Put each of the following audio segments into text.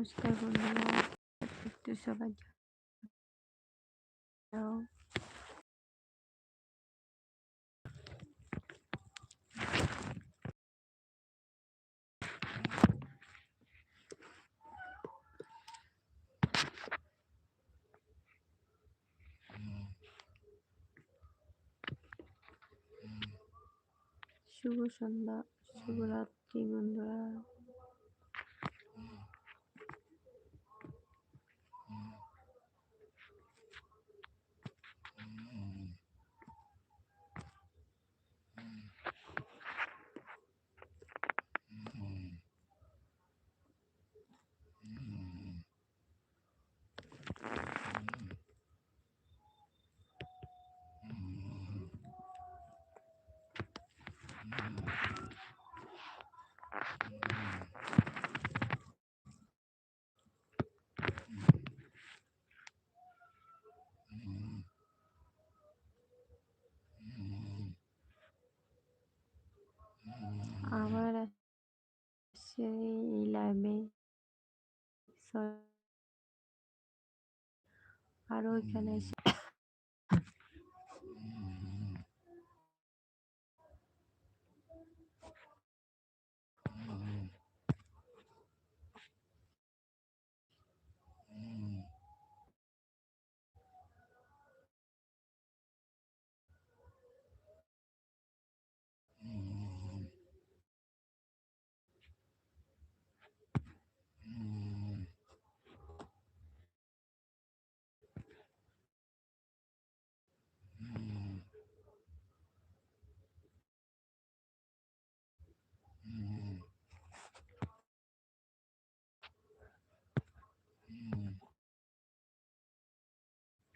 নমস্কার বন্ধুরা একটু সবাই যাও শুভ সন্ধ্যা শুভরাত্রি বন্ধুরা আসছে এই লাইভে আরও এখানে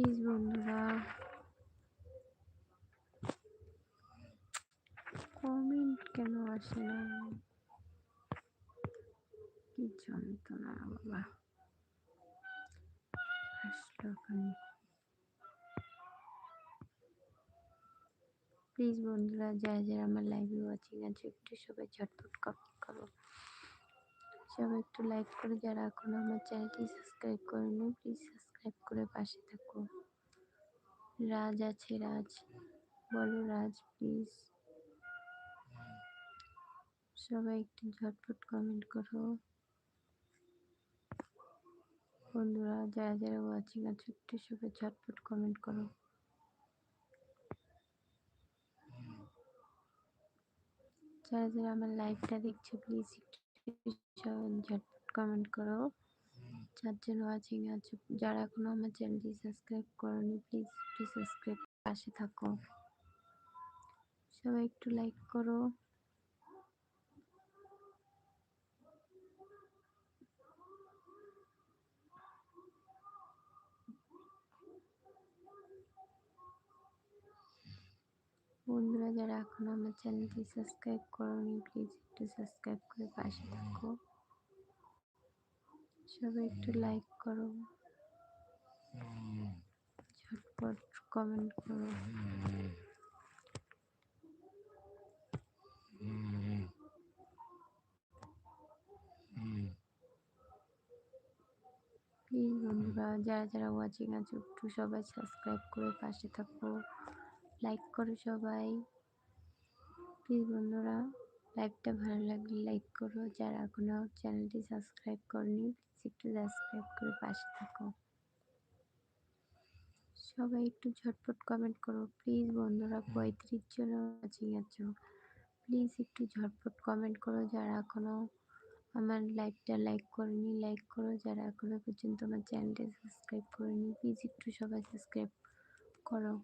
প্লিজ বন্ধুরা। কমেন্ট কেন আসে না? কি যন্ত্রণা বাবা। আসলো প্লিজ বন্ধুরা, যারা যারা আমার লাইভে ওয়াচিং আছে, একটু সবাই ঝটপট কমেন্ট করো। সবাই একটু লাইক করে, যারা এখনও আমার চ্যানেলটি সাবস্ক্রাইব করেনি প্লিজ সাবস্ক্রাইব করে পাশে থাকো। রাজ আছে, রাজ। বলো রাজ প্লিজ সবাই একটু ঝটপট কমেন্ট করো। বন্ধুরা, যারা যারা ওয়াচিং আছে, একটু সবাই ঝটপট কমেন্ট করো। যারা যারা আমার লাইভটা দেখছ প্লিজ একটু ঝটপট কমেন্ট করো। চারজন ওয়াচিং আছে। যারা এখনও আমার চ্যানেলটি সাবস্ক্রাইব করনি, প্লিজ একটু সাবস্ক্রাইব পাশে থাকো। সবাই একটু লাইক করো। বন্ধুরা, যারা এখনও আমার চ্যানেলটি সাবস্ক্রাইব করনি, প্লিজ একটু সাবস্ক্রাইব করে পাশে থাকো। সবাই একটু লাইক করো। ঝটপট কমেন্ট করো। প্লিজ বন্ধুরা যারা যারা ওয়াচিং আছে একটু সবাই সাবস্ক্রাইব করে পাশে থাকো। লাইক করো সবাই। প্লিজ বন্ধুরা লাইভটা ভালো লাগলে লাইক করো। যারা এখনও চ্যানেলটি সাবস্ক্রাইব করনি একটু সাবস্ক্রাইব করে পাশে থাকো। সবাই একটু ঝটপট কমেন্ট করো। প্লিজ বন্ধুরা পঁয়ত্রিশ জন ওয়াচিং আছো। প্লিজ একটু ঝটপট কমেন্ট করো যারা এখনও আমার লাইভটা লাইক করেনি লাইক করো। যারা এখনও পর্যন্ত আমার চ্যানেলটা সাবস্ক্রাইব করেনি প্লিজ একটু সবাই সাবস্ক্রাইব করো।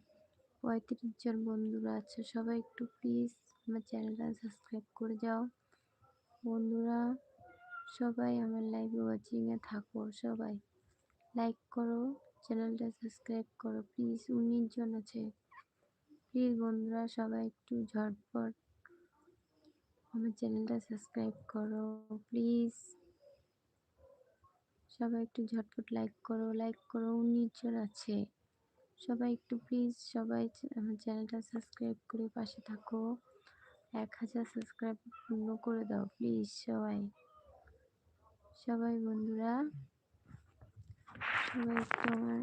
পঁয়ত্রিশ জন বন্ধুরা আছে, সবাই একটু প্লিজ আমার চ্যানেলটা সাবস্ক্রাইব করে যাও। বন্ধুরা সবাই আমার লাইভে ওয়াচিংয়ে থাকো, সবাই। লাইক করো চ্যানেলটা সাবস্ক্রাইব করো প্লিজ উনিশ জন আছে। প্লিজ বন্ধুরা, সবাই একটু ঝটপট আমার চ্যানেলটা সাবস্ক্রাইব করো প্লিজ সবাই একটু ঝটপট লাইক করো লাইক করো, উনিশ জন আছে। সবাই একটু প্লিজ সবাই আমার চ্যানেলটা সাবস্ক্রাইব করে পাশে থাকো। এক হাজার সাবস্ক্রাইব পূর্ণ করে দাও প্লিজ সবাই। সবাই বন্ধুরা, সবাই একটু আমার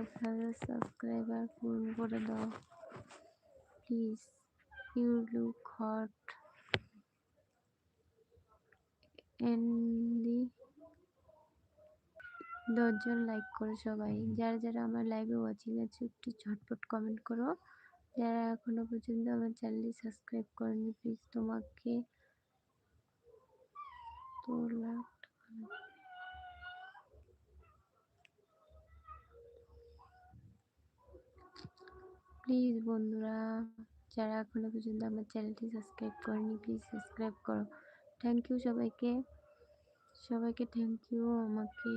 এক হাজার সাবস্ক্রাইবার পূর্ণ করে দাও। প্লিজ ইউ লুক হট এন্ডি দশজন লাইক করো সবাই। যারা যারা আমার লাইভে ওয়াচিং আছে, একটু ঝটপট কমেন্ট করো। যারা এখনও পর্যন্ত আমার চ্যানেলটি সাবস্ক্রাইব করেনি প্লিজ তোমাকে তো লাখ প্লিজ বন্ধুরা, যারা এখনও পর্যন্ত আমার চ্যানেলটি সাবস্ক্রাইব করেনি প্লিজ সাবস্ক্রাইব করো। থ্যাংক ইউ সবাইকে। সবাইকে থ্যাংক ইউ আমাকে,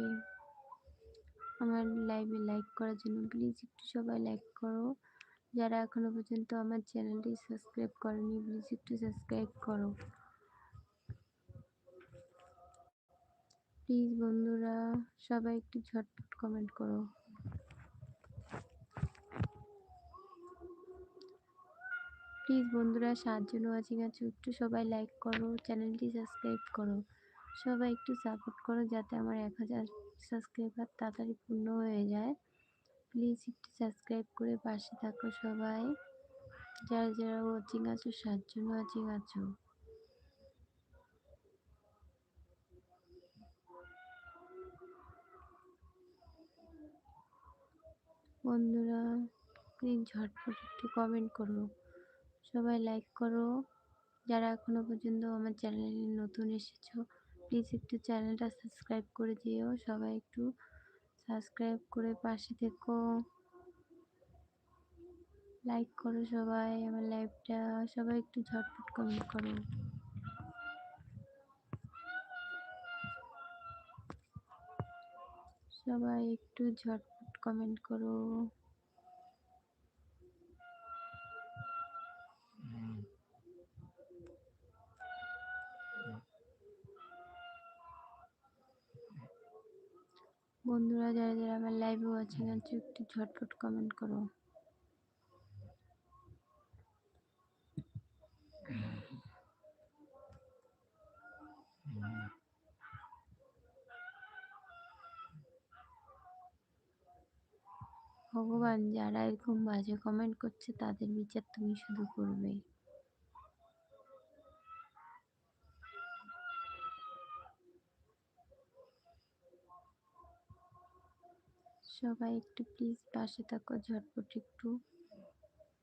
আমার লাইভে লাইক করার জন্য। প্লিজ একটু সবাই লাইক করো। যারা এখনও পর্যন্ত আমার চ্যানেলটি সাবস্ক্রাইব করেনি প্লিজ একটু সাবস্ক্রাইব করো। প্লিজ বন্ধুরা, সবাই একটু ঝটপট কমেন্ট করো। প্লিজ বন্ধুরা সাতজন ওয়াচিং আছে একটু সবাই লাইক করো, চ্যানেলটি সাবস্ক্রাইব করো। সবাই একটু সাপোর্ট করো যাতে আমার এক হাজার সাবস্ক্রাইবার তাড়াতাড়ি পূর্ণ হয়ে যায়। প্লিজ একটু সাবস্ক্রাইব করে পাশে থাকো সবাই। যারা যারা ওয়াচিং আছো সাতজন ওয়াচিং আছো। বন্ধুরা প্লিজ ঝটপট একটু কমেন্ট করো। সবাই লাইক করো। যারা এখনও পর্যন্ত আমার চ্যানেলে নতুন এসেছ প্লিজ একটু চ্যানেলটা সাবস্ক্রাইব করে দিও। সবাই একটু সাবস্ক্রাইব করে পাশে থেকো। লাইক করো সবাই আমার লাইভটা সবাই একটু ঝটপট কমেন্ট করো। সবাই একটু ঝটপট কমেন্ট করো। বন্ধুরা যারা যারা আমার লাইভে ওয়াচিং আছে একটু ঝটপট কমেন্ট করো। ভগবান যারা এরকম বাজে কমেন্ট করছে, তাদের বিচার তুমি শুধু করবে। সবাই একটু প্লিজ পাশে থাকো, ঝটপট একটু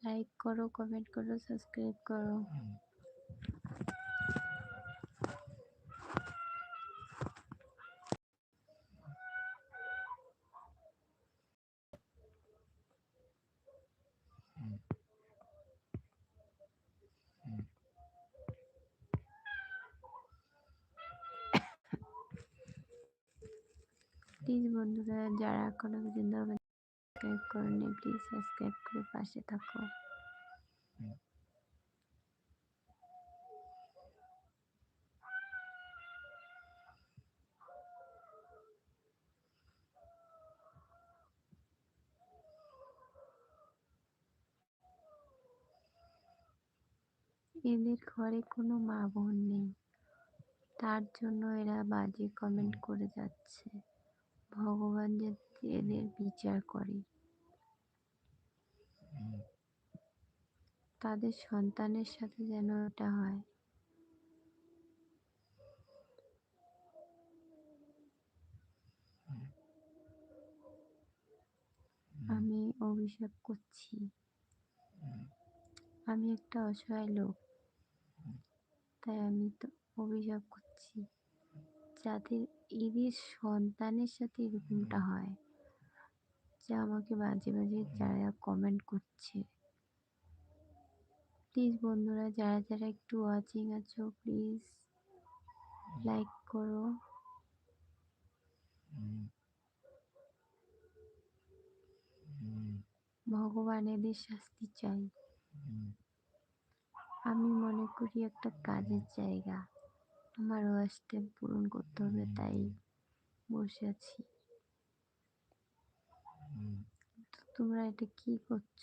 লাইক করো কমেন্ট করো সাবস্ক্রাইব করো প্লিজ বন্ধুরা যারা এখনও পর্যন্ত সাবস্ক্রাইব করেনি প্লিজ সাবস্ক্রাইব করে পাশে থাকো। এদের ঘরে কোনো মা বোন নেই তার জন্য এরা বাজে কমেন্ট করে যাচ্ছে। ভগবান যাতে এদের বিচার করে। তাদের সন্তানের সাথে যেন এটা হয়। আমি অভিশাপ করছি। আমি একটা অসহায় লোক। তাই আমি তো অভিশাপ করছি যাদের এদের সন্তানের সাথে এরকমটা হয় যা আমাকে মাঝে মাঝে যারা কমেন্ট করছে। প্লিজ বন্ধুরা যারা যারা একটু ওয়াচিং আছো প্লিজ লাইক করো। ভগবান এদের শাস্তি চাই। আমি মনে করি একটা কাজের জায়গা। আমার ওয়াজটা পূরণ করতে হবে তাই বসে আছি। তোমরা এটা কি করছ?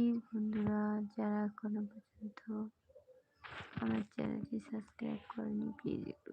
কি বন্ধুরা যারা এখনও পর্যন্ত আমার চ্যানেলটি সাবস্ক্রাইব করেনি প্লিজ একটু